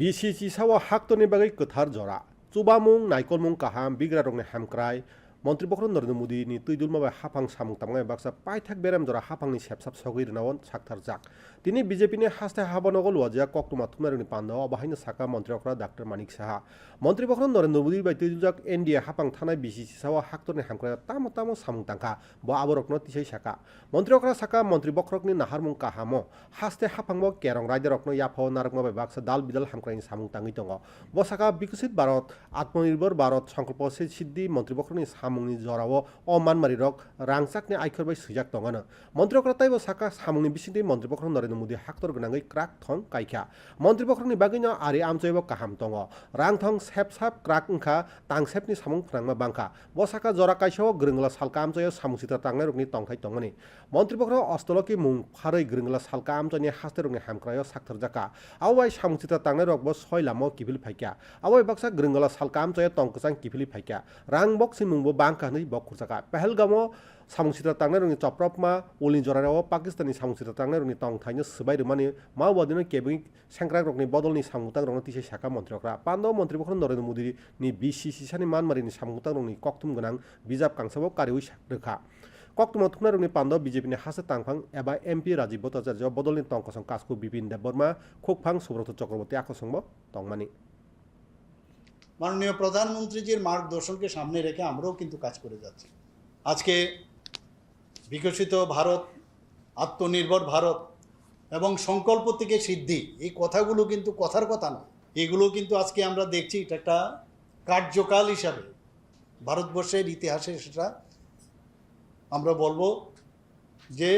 BCC sawa haktoni bagai kothar jora chubamung naikolmung kaham bigra rongni hamkrai মন্ত্রী বখরন নরেন্দ্র মোদী নি তুইদুল মাবাই হাফাং সামুং তামগাই বাক্সা পাইথাক বেরাম জরা হাফাংনি সেপসাপ সগৈ রনাওন সাকথার জাক। তিনি বিজেপি নি হাস্তে হাবানগল ওয়াজিয়া কক্টমা থুমারুনি পান্দাও বাহাইনো সাকা মন্ত্রী অকরা ডাক্তার মানিক সাহা। মন্ত্রী বখরন নরেন্দ্র মোদী বাই তুইদুল জাক এনডিএ হাফাং থানায় বিসিসি সাওয়া হাক্তরনি হামক্রাই তামো তামো সামুং তাংখা ব আবরকনো তিসাই সাকা মন্ত্রী অকরা সাকা মন্ত্রী বখরকনি নাহারমুং কাহামো হাস্তে হাফাংব কেরং রাজ্য রকনো ইয়াফাও নারকমা বাই বাক্সা দাল বিদাল হামক্রাইনি সামুং তাঙ্গি দङ ব সাকা বিকশিত ভারত, আত্মনির্ভর ভারত সংকল্প সিদ্ধি মন্ত্রী বখরনি সামুংনি জরাও o manmari rok rangchakni aikhor bai swijak tongano মন্ত্রী বখরা তাইব সাকা সামুংনি বিসিংটি মন্ত্রী বখর নরেন্দ্র মোদী হাক্তর গনাঙ্গই ক্রাক থং কাইখা। মন্ত্রী বখরনি বাগিনো আরি আমচৈব কাহাম দङ রাং থং সেপ সাপ ক্রাক ওংখা তাংসেপনি সামুং ফ্রাংমা বাংখা। ব সাকা জরা কাইসো গ্রোংলা সালকা আমচৈও সামুংসিতা তাংনাই রকনি তংথাই তংমনি মন্ত্রী বখর অস্তলকি মুং ফারৈ গ্রোংলা সালকা আমচৈনি হাস্তে রকনি হামক্রায় সাকথার জাকা। আওয়াই সামুংসিতা তাংনাই রক ব ছয় লামো কিফিল ফাইকা। আওয়াই বাক্সা গ্রোংলা সালকা আমচৈও তংকসাং কিফিলি ফাইকা। রাং বক সিমুংবো বাংখা नै বক খুরজাকা পেহেলগামো সামুংসিতা তাংনাই রকনি চপ্রপমা উলিন জরারাও পাকিস্তানি সামুংসিতা তাংনাই রকনি তংথাইনো সবাই রমানি মাওবাদিনো কেবিং সেংক্রাক রকনি বদলনি সামুংতাং রকনি তিসে সাকা মন্ত্রী অকরা পান্দাও মন্ত্রী বখর Narendra Modi ni BCC sani manmarini samungtang rongni koktum gwnang bijap kangsabo kariwi rokha koktum thukna rongni pando BJP ni hase tangphang eba MP Rajiv Bhattacharya bodolni tongkosong kasku Bipin Debbarma khokphang Subrata Chakraborty আকসংব তংমানি মাননীয় প্রধানমন্ত্রীজির মার্গদর্শনকে সামনে রেখে আমরাও কিন্তু কাজ করে যাচ্ছি। আজকে বিকশিত ভারত, আত্মনির্ভর ভারত এবং সংকল্প থেকে সিদ্ধি, এই কথাগুলো কিন্তু কথার কথা নয়। এগুলো কিন্তু আজকে আমরা দেখছি, এটা একটা কার্যকাল হিসাবে। ভারতবর্ষের ইতিহাসে সেটা আমরা বলব যে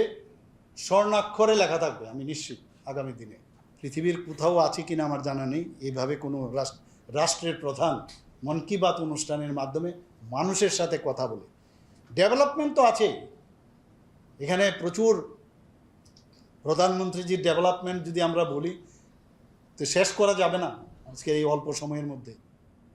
স্বর্ণাক্ষরে লেখা থাকবে, আমি নিশ্চিত, আগামী দিনে। পৃথিবীর কোথাও আছে কিনা আমার জানা নেই, এইভাবে কোনো রাষ্ট্র রাষ্ট্রের প্রধান মন কি বাত অনুষ্ঠানের মাধ্যমে মানুষের সাথে কথা বলে। ডেভেলপমেন্ট তো আছে এখানে প্রচুর প্রধানমন্ত্রীজির ডেভেলপমেন্ট যদি আমরা বলি, তো শেষ করা যাবে না আজকে এই অল্প সময়ের মধ্যে।